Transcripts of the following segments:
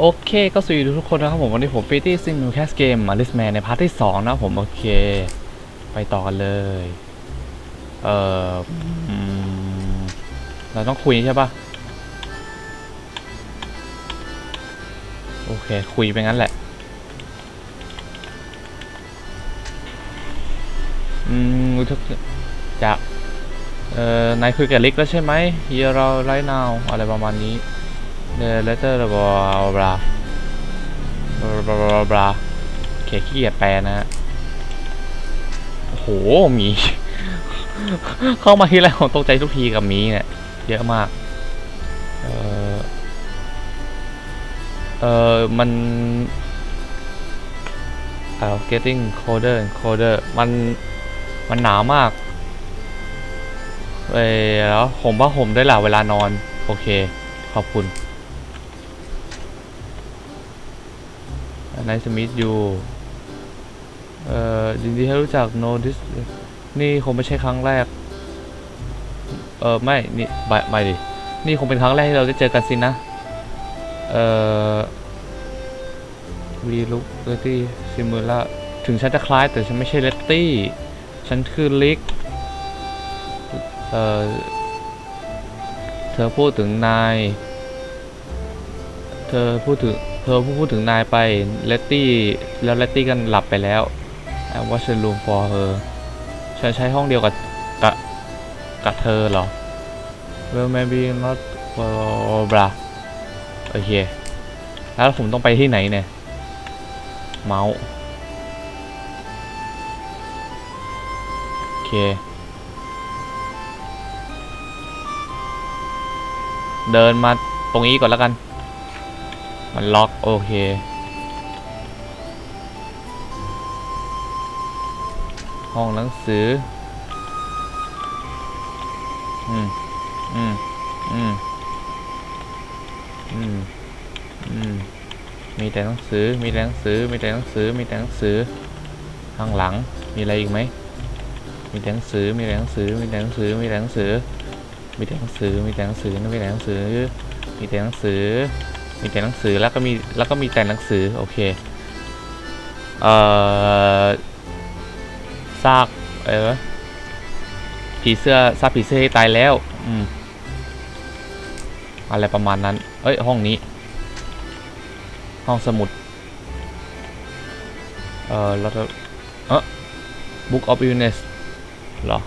โอเคก็สวัสดีทุกคนนะครับผมวันนี้ผมฟีตี้ซิงนูแคสเกมมาริสแมนในพาร์ทที่ 2 นะผมโอเค ไปต่อกันเลย เออเราต้องคุยใช่ปะโอเค คุยไปงั้นแหละ อืมทุกจะเอ่อนายคุยกับลิกแล้วใช่ไหม Here เรา right now อะไรประมาณนี้ The letter blah blah blah blah blah blah blah โอเคขี้เกียจแปลนะฮะโอ้โหมี เข้ามาที่แรกผมตกใจทุกทีกับมีเนี่ย เยอะมาก เออเออมันเอ่อ getting colder and colder มัน มันหนาวมากเออแล้วผมว่าผมได้วยล่ะเวลานอน โอเค ขอบคุณ Nice to meet you เอ่อยินดีให้รู้จัก no this นี่คงไม่ใช่ครั้งแรก เออไม่ นี่ไม่ไม่ดิ นี่คงเป็นครั้งแรกที่เราได้เจอกันสินะ เอ่อ we look pretty similar ถึงฉันจะคล้ายแต่ฉันไม่ใช่เลตตี้ ฉันคือลิก เอ่อ เธอพูดถึงนาย เธอพูดถึง เธอพูดถึงนายไปเลตตี้แล้วเลตตี้กันหลับไปแล้ว I watch the room for her ฉันใช้ห้องเดียวกับกับกับเธอเหรอ Well maybe not blah blah โอเค แล้วผมต้องไปที่ไหนเนี่ย เมาส์โอเค เดินมาตรงนี้ก่อนแล้วกัน มันล็อกโอเค ห้องหนังสือ อืม อืม อืม อืม อืม มีแต่หนังสือ มีแต่หนังสือ มีแต่หนังสือ มีแต่หนังสือ ข้างหลัง มีอะไรอีกไหม มีแต่หนังสือ มีแต่หนังสือ มีแต่หนังสือ มีแต่หนังสือ มีแต่หนังสือ มีแต่หนังสือ มีแต่หนังสือ มีแต่หนังสือ มีแต่หนังสือแล้วก็มีแล้วก็มีแต่หนังสือโอเคเอ่อซากเออผีเสื้อซากผีเสื้อตายแล้วอืมอะไรประมาณนั้น เอ้ยห้องนี้ ห้องสมุด เอ่อแล้วก็เออ Book of Illness เหรอ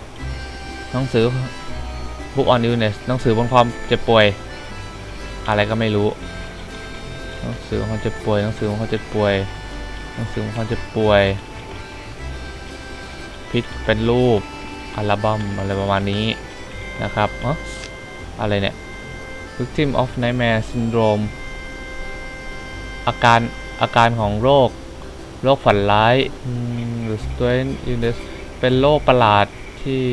หนังสือ Book on Illness หนังสือบนความเจ็บป่วย อะไรก็ไม่รู้ หนังสือบนควาจ็บป่วยหนังสือบนควาจ็บป่วยหนังสือบนควาจ็บป่วยพิษเป็นรูปอัลบั้มอะไรประมาณนี้นะครับเอะอะไรเนี่ย Victim of Nightmare Syndrome อาการอาการของโรค โรคฝันร้ายอืม The Strange Illness เป็นโรคประหลาดที่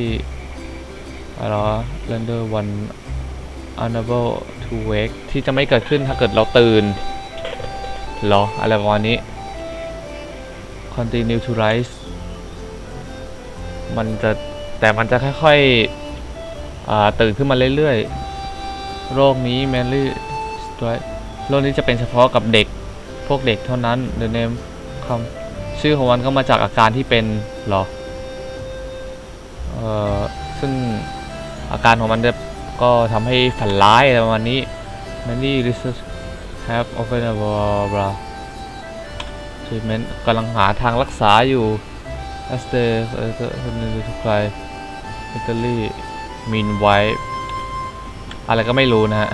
อะไรวะ Render one unable to wake ที่จะไม่เกิดขึ้นถ้าเกิดเราตื่น หรอ อะไรประมาณนี้ Continue to rise มันจะแต่มันจะค่อยๆอ่าตื่นขึ้นมาเรื่อยๆ โรคนี้ mainly strike โรคนี้จะเป็นเฉพาะกับเด็ก พวกเด็กเท่านั้น the name คำชื่อของมันก็มาจากอาการที่เป็นหรอเอ่อซึ่งอาการของมันจะก็ทำให้ฝันร้ายอะไรประมาณนี้ many research have open a wall blah treatment กำลังหาทางรักษาอยู่ as the เออเออทุกใครอิตาลีมินไวอะไรก็ไม่รู้นะฮะ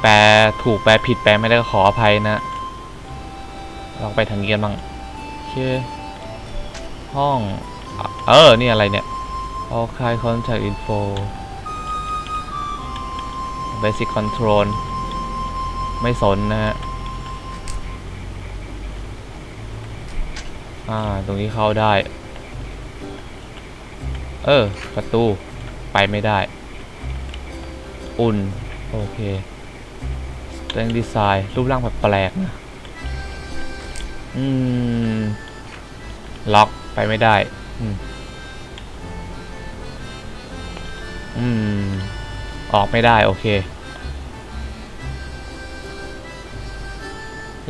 แปลถูกแปลผิดแปลไม่ได้ก็ขออภัยนะ ลองไปทางเนี้นบ้างโอเค ห้อง เออ นี่อะไรเนี่ย all kind contact info basic control ไม่สนนะฮะอ่า ตรงนี้เข้าได้ เออ ประตู ไปไม่ได้ อุ่น โอเค strength design รูปร่างแบบแปลกนะ อืม ล็อก ไปไม่ได้ อืม อืม ออกไม่ได้ โอเค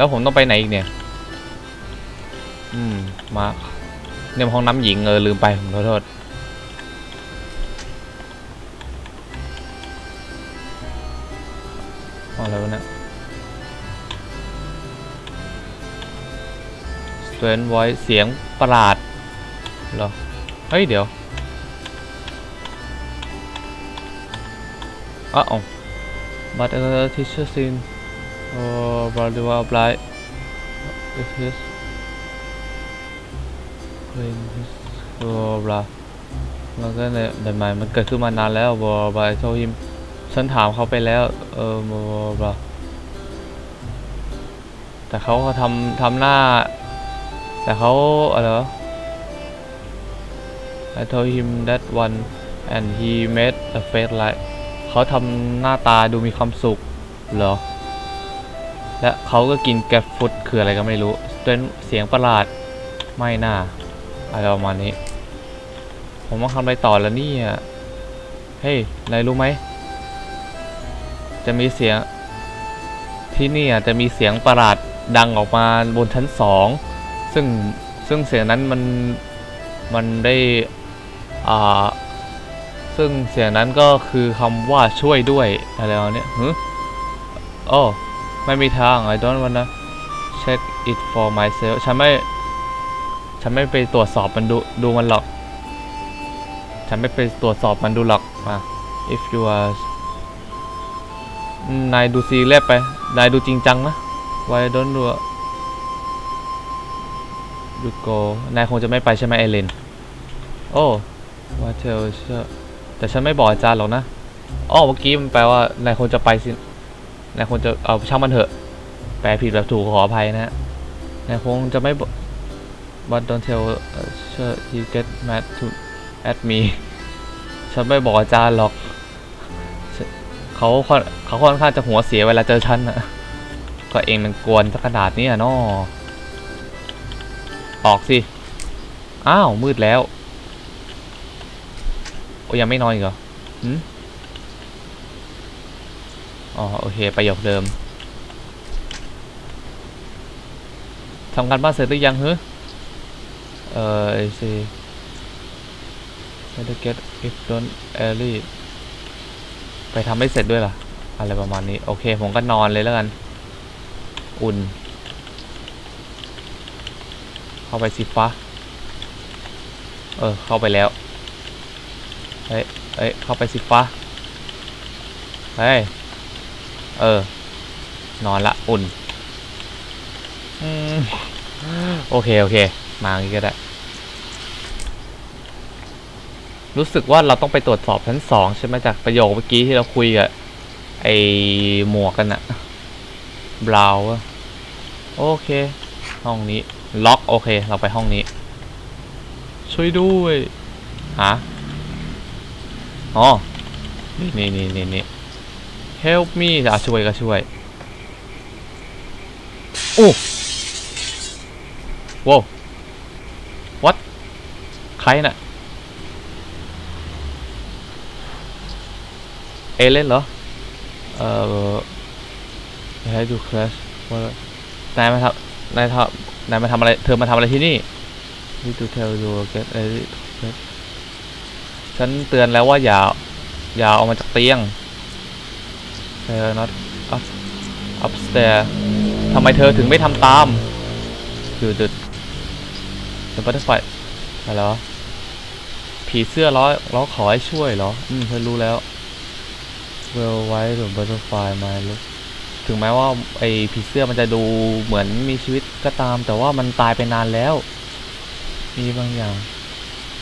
แล้วผมต้องไปไหนอีกเนี่ย อืม มาเนี่ยห้องน้ำหญิงเออลืมไปผมขอโทษห้องอะไรวะเนี่ย Student Voice เสียงประหลาดเหรอ เฮ้ย เดี๋ยวอ้าว but another teacher scene they were apply it is when his blah blah มันก็เนี่ยแต่หมายมันเกิดขึ้นมานานแล้วบอ but I told him ฉันถามเขาไปแล้วเออ blah blah blah แต่เขาก็ทำทำหน้า แต่เขาอะไรวะ I told him that one and he made a face like เขาทำหน้าตาดูมีความสุขเหรอ และเขาก็กินแกรฟุตคืออะไรก็ไม่รู้เป็นเสียงประหลาดไม่น่าอะไรประมาณนี้ ผมต้องทำอะไรต่อแล้วนี่เฮ้ยนายรู้ไหม จะมีเสียงที่นี่จะมีเสียงประหลาดดังออกมาบนชั้นสองซึ่งซึ่งเสียงนั้นมันมันได้อ่าซึ่งเสียงนั้นก็คือคำว่าช่วยด้วยอะไรเนี่ยฮึโอ้ ไม่มีทาง I don't wanna check it for myself ฉันไม่ ฉันไม่ไปตรวจสอบมันดู ดูมันหรอก ฉันไม่ไปตรวจสอบมันดูหรอกมา if you are นายดูซีเรียสไป นายดูจริงจังนะ why don't you you go นายคงจะไม่ไปใช่ไหมเอเลน โอ้ what tell แต่ฉันไม่บอกอาจารย์หรอกนะอ้อเมื่อกี้มันแปลว่านายคงจะไปสิ นายคงจะเอาช่างมันเถอะ แปลผิดแบบถูกขออภัยนะฮะนายคงจะไม่บอก but don't tell uh, sure he get mad to at me ฉันไม่บอกอาจารย์หรอก เขาค่อนเขาค่อนข้างจะหัวเสียเวลาเจอฉันนะก็เองมันกวนขนาดนี้อะนาะออกสิ อ้าว มืดแล้ว โอ้ยังไม่นอนอีกเหรอหืม อ๋อ โอเค ประโยคเดิมทำการบ้านเสร็จหรือยังเฮ้เอ่อ I see better get if don't early ไปทำให้เสร็จด้วยล่ะ อะไรประมาณนี้ โอเค ผมก็นอนเลยแล้วกัน อุ่น เข้าไปสิฟ้าเออ เข้าไปแล้ว เฮ้ยเอ้ย เข้าไปสิฟ้าเฮ้ย เออ นอนละอุ่นอโอเค โอเค มางี้ก็ได้ รู้สึกว่าเราต้องไปตรวจสอบชั้นสองใช่ไหมจากประโยคเมื่อกี้ที่เราคุยกับไอหมวกกันอะบราวโอเค ห้องนี้ ล็อก โอเค เราไปห้องนี้ ช่วยด้วยหาอ๋อนี่นี่นี่นี่นี่ help me อะช่วยก็ช่วยโอ้ว้าว what ใครน่ะเอเลนเหรอ เอ่อให้ดูคลาสว่านายมาทำนายทำนายมาทำอะไร เธอมาทำอะไรที่นี่นี่ดูเทลดูเกตเอฉันเตือนแล้วว่าอย่า อย่าออกมาจากเตียง เธอ not up upstairs ทำไมเธอถึงไม่ทำตามคือจุด The Butterfly อะไรวะผีเสื้อล้อล้อขอให้ช่วยเหรอ อืมเธอรู้แล้ว Well why the butterfly my look ถึงแม้ว่าไอ้ผีเสื้อมันจะดูเหมือนมีชีวิตก็ตาม แต่ว่ามันตายไปนานแล้ว มีบางอย่าง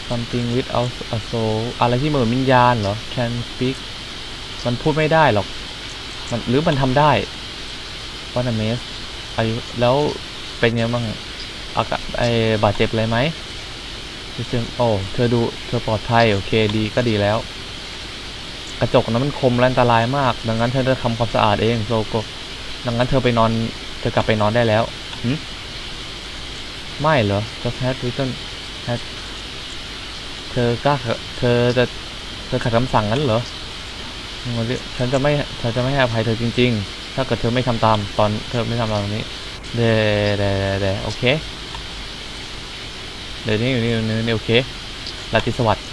something without a soul อะไรที่เหมือนวิญญาณเหรอ can speak มันพูดไม่ได้หรอก มันหรือมันทำได้ What a mess อายุแล้วเป็นไงบ้างอากาศไอบาดเจ็บอะไรไหมเสียงโอ้เธอดูเธอปลอดภัยโอเคดีก็ดีแล้ว กระจกนั้นมันคมและอันตรายมาก ดังนั้นเธอจะทำความสะอาดเองโซโกดังนั้นเธอไปนอน เธอกลับไปนอนได้แล้วหืไม่เหรอ just had written had เธอกล้าเธอจะเธอขัดคำสั่งนั้นเหรอ ฉันจะไม่เธอจะไม่ให้อภัยเธอจริง ๆ ถ้าเกิดเธอไม่ทำตามตอนเธอไม่ทำตามตรงนี้เดเดเดโอเคเดี๋ยวนี้อยู่นี่นี่นี่โอเคลาติสวัสดิ์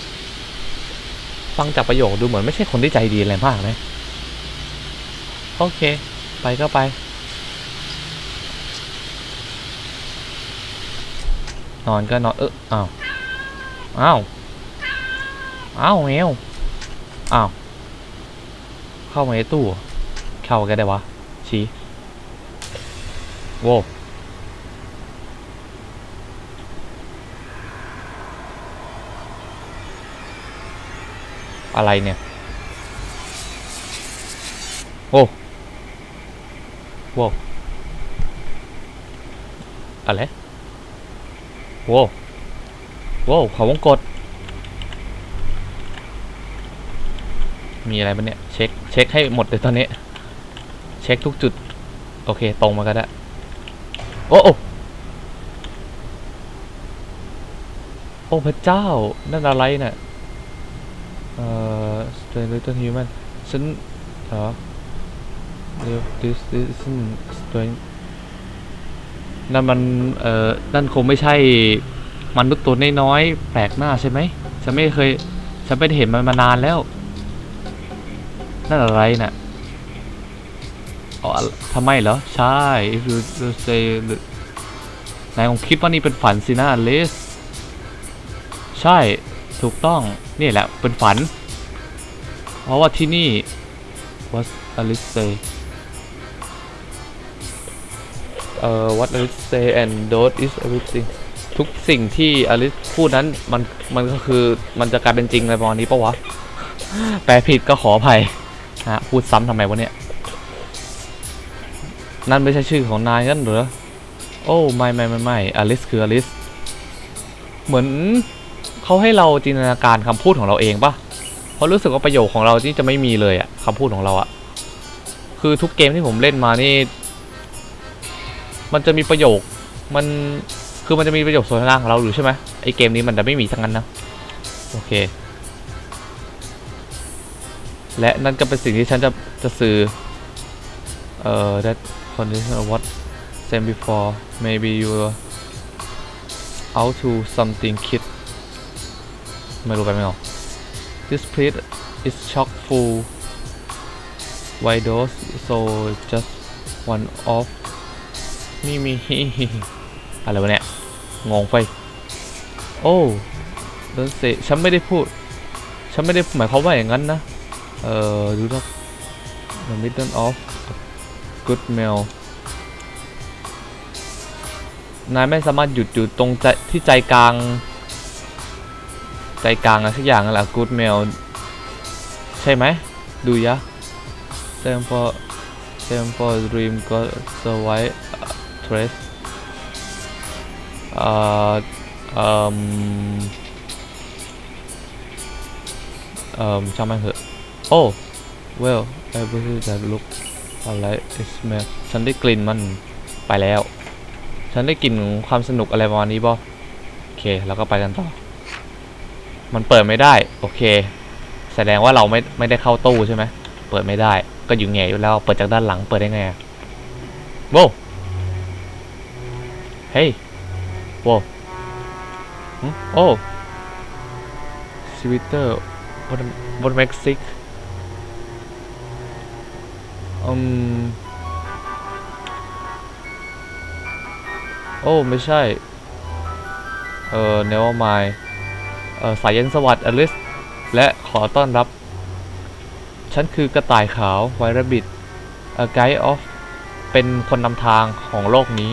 ฟังจากประโยคดูเหมือนไม่ใช่คนที่ใจดีอะไรมากเลยโอเค ไปก็ไป นอนก็นอนเอออ้าวอ้าวอ้าวแมวอ้าว เข้ามาในตู้ เข้ากันได้วะ ชี้โว้อะไรเนี่ย โอ้โว้อะไรโว้วโว้วเขาวงกด มีอะไรบ้างเนี่ย เช็ค เช็คให้หมดเลยตอนนี้ เช็คทุกจุด โอเค ตรงมาก็ได้ โอ้โอ้โอ้พระเจ้า นั่นอะไรเนี่ยเอ่อ Strange Little Human ฉันเหรอเดี๋ยว this isn't strange นั่นมัน เอ่อ นั่นคงไม่ใช่มนุษย์ตัวน้อยๆ แปลกหน้าใช่ไหม ฉันไม่เคย ฉันไม่ได้เห็นมันมานานแล้ว นั่นอะไรน่ะอ๋อทำไมเหรอ ใช่ if you you say นายคงคิดว่านี่เป็นฝันสินะอลิสใช่ ถูกต้อง นี่แหละ เป็นฝัน เพราะว่าที่นี่ what Alice say เอ่อ what Alice say and those is everything ทุกสิ่งที่อลิสพูดนั้น มัน มันก็คือ มันจะกลายเป็นจริงอะไรประมาณนี้ปะวะ แปลผิดก็ขออภัย ฮะ พูดซ้ำทำไมวะเนี่ย นั่นไม่ใช่ชื่อของนายกันเหรอ โอ้ไม่ไม่ไม่ไม่อลิสคืออลิส เหมือนเขาให้เราจินตนาการคำพูดของเราเองปะเพราะรู้สึกว่าประโยคของเราที่จะไม่มีเลยอะคำพูดของเราอะคือทุกเกมที่ผมเล่นมานี่ มันจะมีประโยค มัน คือมันจะมีประโยคสนทนาของเราอยู่ใช่ไหมไอเกมนี้มันจะไม่มีทั้งนั้นนะ โอเค และนั่นก็เป็นสิ่งที่ฉันจะจะสื่อเอ่อ that condition of what said before maybe you out to something kid ไม่รู้ไปไม่ออก this plate is chock full why those so just one off มีมีอะไรวะเนี่ย งงไป โอ้ don't say ฉันไม่ได้พูด ฉันไม่ได้หมายความว่าอย่างนั้นนะ เอ่อดูนะ the middle of good meal นายไม่สามารถหยุดอยู่ตรงใจที่ใจกลาง ใจกลางอะไรสักอย่างนั่นแหละ good meal ใช่ไหม ดูยะ same for same for dream got survive uh, trace เอ่อเอ่มเอ่มช่างมันเถอะ โอ้ well I believe that look alright it smell ฉันได้กลิ่นมันไปแล้ว ฉันได้กลิ่นของความสนุกอะไรประมาณนี้ป่โอเคแล้วก็ไปกันต่อ มันเปิดไม่ได้ โอเค แสดงว่าเราไม่ไม่ได้เข้าตู้ใช่ไหมเปิดไม่ได้ ก็อยู่แง่อยู่แล้ว เปิดจากด้านหลังเปิดได้ไงอะโว้เฮ้ยโว้โอ้สวิตเตอร์บนบนเม็กซิก อืมโอ้ ไม่ใช่ เอ่อ never mind เอ่อ สายเย็นสวัสดิ์อลิส และขอต้อนรับ ฉันคือกระต่ายขาวไวรบิด a guide of เป็นคนนำทางของโลกนี้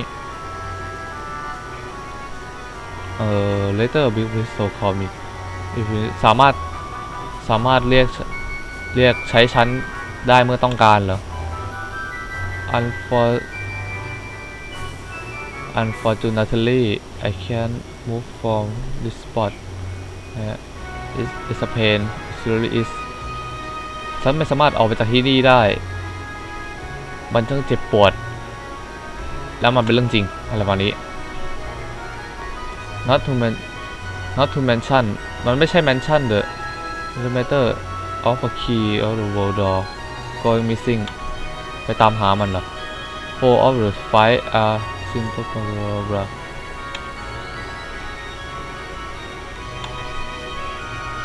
เอ่อ later big w i s so call me if you สามารถ สามารถเรียก เรียกใช้ฉันได้เมื่อต้องการเหรอ Unfor Unfortunately I can't move from this spot นะ It's, it's a pain it really is ฉันไม่สามารถออกไปจากที่นี่ได้ มันช่างเจ็บปวด แล้วมันเป็นเรื่องจริง อะไรประมาณนี้ not to men not to mention มันไม่ใช่ mention the the matter of a key of the world door going missing ไปตามหามันเหรอ Four of the five are simple b l a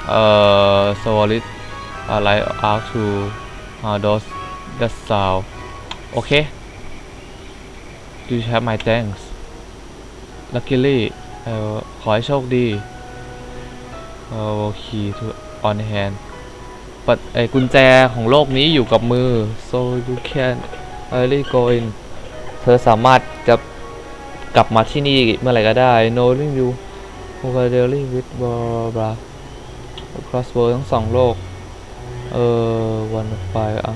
เอ่อ solid อะไร arc to uh, those that sound โอเค do you have my thanks luckily เอ่อขอให้โชคดีเอ่อ key to on hand ไอ้กุญแจของโลกนี้อยู่กับมือ so you can early go in เธอสามารถจะกลับมาที่นี่เมื่อไหร่ก็ได้ knowing you o v e r dealing with blah blah across world ทั้งสองโลก เอ่อ one of five อะ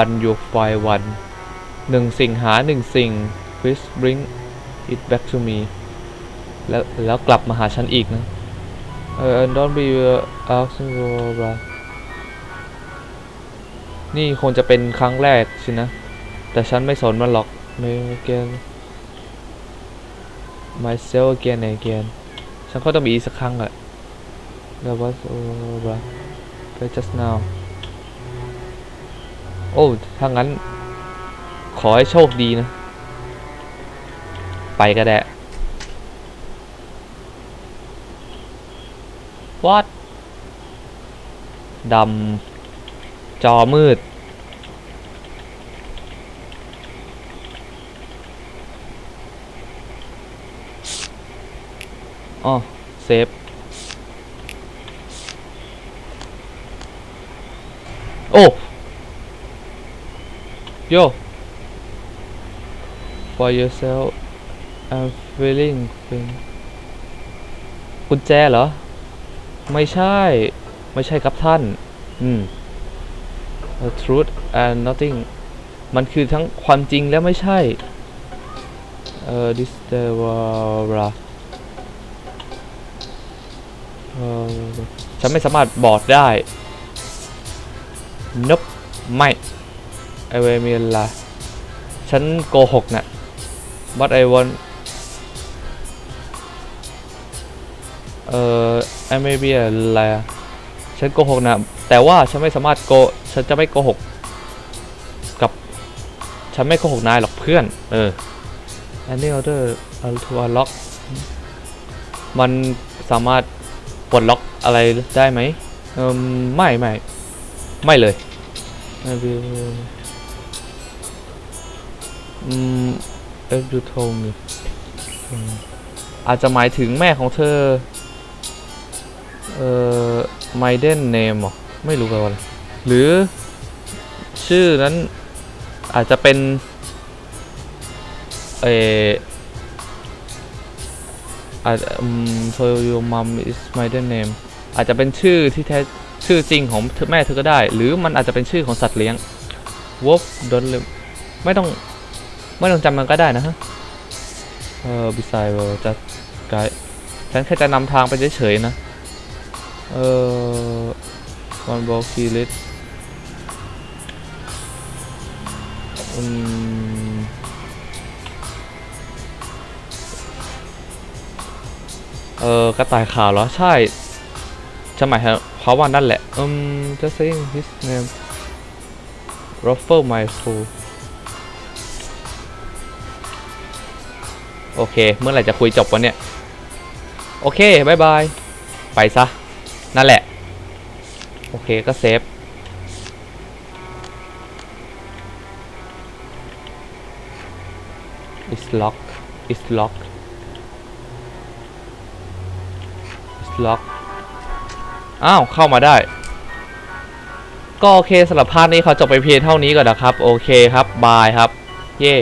one your five one หนึ่งสิ่งหาหนึ่งสิ่ง please bring it back to me แล้วแล้วกลับมาหาฉันอีกนะเออ don't be asking blah blah นี่คงจะเป็นครั้งแรกสินะ แต่ฉันไม่สนมันหรอกไม่ again myself again and again ฉันก็ต้องมีอีกสักครั้งอะ That was over but just now โอ้ ถ้างั้น ขอให้โชคดีนะ ไปก็ได้ What ดำ จอมืด อ๋อ เซฟ โอ้โย for yourself I'm feeling thing กุญแจเหรอ ไม่ใช่ ไม่ใช่ครับท่าน อืม The truth and nothing มันคือทั้งความจริงและไม่ใช่เอ่อ this the blah เอ่อฉันไม่สามารถบอกได้ นบไม่ไอเวมีอะไรฉันโกหกนะ่ะ but I want เอ่อ I may be อะไรอะฉันโกหกนะ แต่ว่าฉันไม่สามารถโก ฉันจะไม่โกหก กับ ฉันไม่โกหกนายหรอกเพื่อน เออ any other to unlock มันสามารถปลดล็อกอะไรได้ไหมเออไม่ไม่ไม่เลย Maybe อืม if you told me อืมอาจจะหมายถึงแม่ของเธอ เอ่อ maiden name เหรอ ไม่รู้แปลว่าอะไร หรือชื่อนั้นอาจจะเป็นเอออาจอืม so your mom is my name อาจจะเป็นชื่อที่แท้ชื่อจริงของแม่เธอก็ได้ หรือมันอาจจะเป็นชื่อของสัตว์เลี้ยง wolf don't live ไม่ต้องไม่ต้องจำมันก็ได้นะฮะเออ beside world just guide ฉันแค่จะนำทางไปเฉยๆนะ เออ one block key list อืมเออกระต่ายขาวเหรอ ใช่จะหมายถึงเขาว่านั่นแหละ อืม just saying his name ruffle my soul โอเค เมื่อไหร่จะคุยจบวะเนี่ย โอเคบายบาย ไปซะ นั่นแหละ โอเคก็เซฟ lock is lock is lock อ้าว เข้ามาได้ ก็โอเคสำหรับภาคนี้เขาจบไปเพียงเท่านี้ก่อนนะครับ โอเคครับ บายครับ เย่